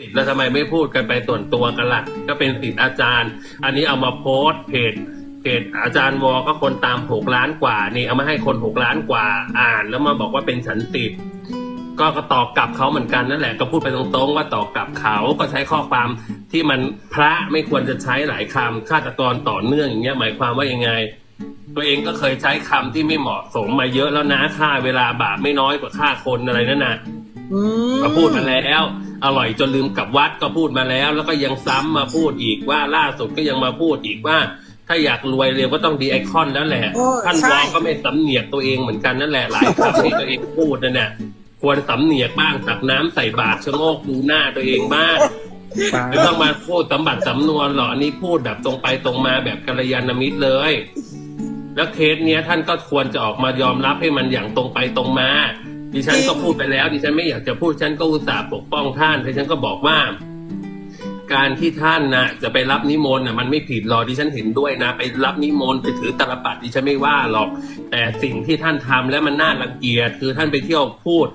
สิทธิ์แล้วทำไมไม่พูดกันไปส่วนตัวกันล่ะ ก็เป็นสิทธิ์อาจารย์ อันนี้เอามาโพสต์เพจเพจอาจารย์วอก็คนตามหกล้านกว่านี่เอามาให้คนหกล้านกว่าอ่าน แล้วมาบอกว่าเป็นฉันติดก็ก็ตอบกลับเขาเหมือนกันนั่นแหละก็พูดไปตรงๆ ว่าตอบกลับเขาก็ใช้ข้อความที่มันพระไม่ควรจะใช้หลายคำฆาตกรต่อเนื่องอย่างเงี้ยหมายความว่ายังไง ตัวเองก็เคยใช้คำที่ไม่เหมาะสมมาเยอะแล้วนะค่าเวลาบาปไม่น้อยกว่าค่าคนอะไรนั่นน่ะอืมก็พูดมาแล้ว อร่อยจนลืมกลับวัดก็พูดมาแล้ว แล้วก็ยังซ้ำมาพูดอีกว่าล่าสุดก็ยังมาพูดอีกว่า ถ้าอยากรวยเร็วก็ต้องดีไอคอนแล้วแหละโอ้ท่านใช่วองก็ไม่สำเนียกตัวเองเหมือนกันนั่นแหละหลายคำที่ตัวเองพูดนั่นแหละควรสำเนียกบ้างตักน้ำใส่บาตรชะโงกดูหน้าตัวเองบ้างไม่ต้องมาพูดสำบัดสำนวนหรอกอันนี้พูดแบบตรงไปตรงมาแบบกัลยาณมิตรเลย แล้วเคสเนี้ยท่านก็ควรจะออกมายอมรับให้มันอย่างตรงไปตรงมา ดิฉันก็พูดไปแล้ว ดิฉันไม่อยากจะพูดฉันก็อุตส่าห์ปกป้องท่านดิฉันก็บอกว่า การที่ท่านนะจะไปรับนิมนต์น่ะมันไม่ผิดหรอกดิฉันเห็นด้วยนะ ไปรับนิมนต์ไปถือตาลปัดดิฉันไม่ว่าหรอก แต่สิ่งที่ท่านทำแล้วมันน่ารังเกียจคือท่านไปเที่ยวพูด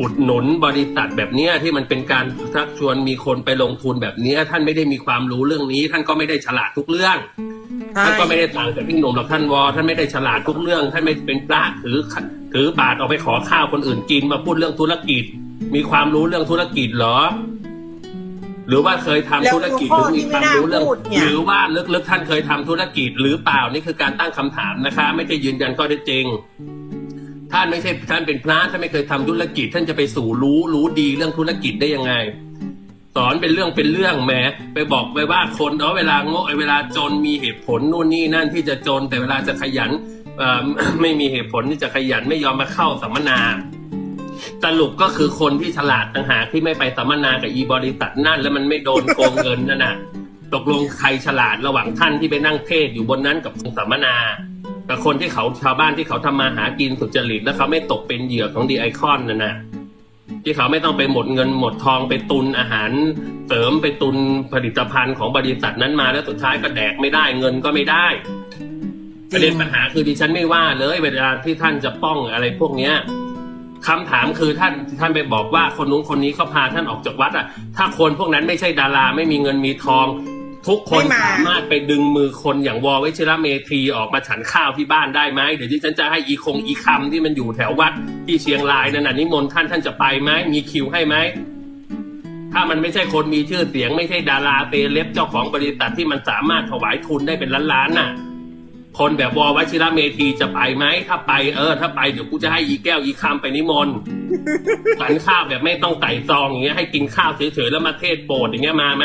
อุดหนุนบริษัทแบบเนี้ยที่มันเป็นการชักชวนมีคนไปลงทุนแบบเนี้ยท่านไม่ได้มีความรู้เรื่องนี้ ท่านก็ไม่ได้ฉลาดทุกเรื่องใช่ท่านก็ไม่ได้ต่างจากพี่หนุ่มหรอกท่านวอท่านไม่ได้ฉลาดทุกเรื่อง ท่านไม่เป็นพระถือถือบาทออกไปขอข้าวคนอื่นกินมาพูดเรื่องธุรกิจ มีความรู้เรื่องธุรกิจเหรอ หรือว่าเคยทำธุรกิจหรือมีความรู้เรื่องหรือว่าลึกๆท่านเคยทำธุรกิจหรือเปล่านี่คือการตั้งคำถามนะคะ ไม่ใช่ยืนยันข้อเท็จจริง ท่านไม่ใช่ท่านเป็นพระท่านไม่เคยทำธุรกิจ ท่านจะไปสู่รู้รู้ดีเรื่องธุรกิจได้ยังไง สอนเป็นเรื่องเป็นเรื่องแหมไปบอกไปว่าคนเนาะเวลาโง่เวลาจนมีเหตุผลนู่นนี่นั่นที่จะจน แต่เวลาจะขยันไม่มีเหตุผลที่จะขยันไม่ยอมมาเข้าสัมมนาสรุปก็คือคนที่ฉลาดต่างหากที่ไม่ไปสัมมนากับอีบริษัทนั่น แล้วมันไม่โดนโกงเงินนั่นน่ะตกลงใครฉลาดระหว่างท่านที่ไปนั่งเทศอยู่บนนั้นกับสัมมนา กับคนที่เขาชาวบ้านที่เขาทำมาหากินสุจริตแล้วเขาไม่ตกเป็นเหยื่อของดีไอคอนนั่นน่ะที่เขาไม่ต้องไปหมดเงินหมดทองไปตุนอาหารเสริมไปตุนผลิตภัณฑ์ของบริษัทนั้นมาแล้วสุดท้ายก็แดกไม่ได้เงินก็ไม่ได้ประเด็นปัญหาคือดิฉันไม่ว่าเลยเวลาที่ท่านจะป้องอะไรพวกเนี้ยคำถามคือท่านท่านไปบอกว่าคนนู้นคนนี้เขาพาท่านออกจากวัดอะ ถ้าคนพวกนั้นไม่ใช่ดาราไม่มีเงินมีทอง ทุกคนไม่มาสามารถไปดึงมือคนอย่างวอวิชิระเมธีออกมาฉันข้าวที่บ้านได้ไหมเดี๋ยวที่ฉันจะให้อีคงอีคำที่มันอยู่แถววัดที่เชียงรายนั่นน่ะนิมนต์ท่านท่านจะไปไหมมีคิวให้ไหมถ้ามันไม่ใช่คนมีชื่อเสียง ไม่ใช่ดาราเตเล็บเจ้าของบริษัทที่มันสามารถถวายทุนได้เป็นล้านๆน่ะ คนแบบวอวชิระเมธีจะไปไหมถ้าไปเออ ถ้าไปเดี๋ยวกูจะให้อีแก้วอีคำไปนิมนต์สันข้าวแบบไม่ต้องไต่ซองอย่างเงี้ยให้กินข้าวเฉยๆแล้วมาเทศโปรดอย่างเงี้ยมาไหม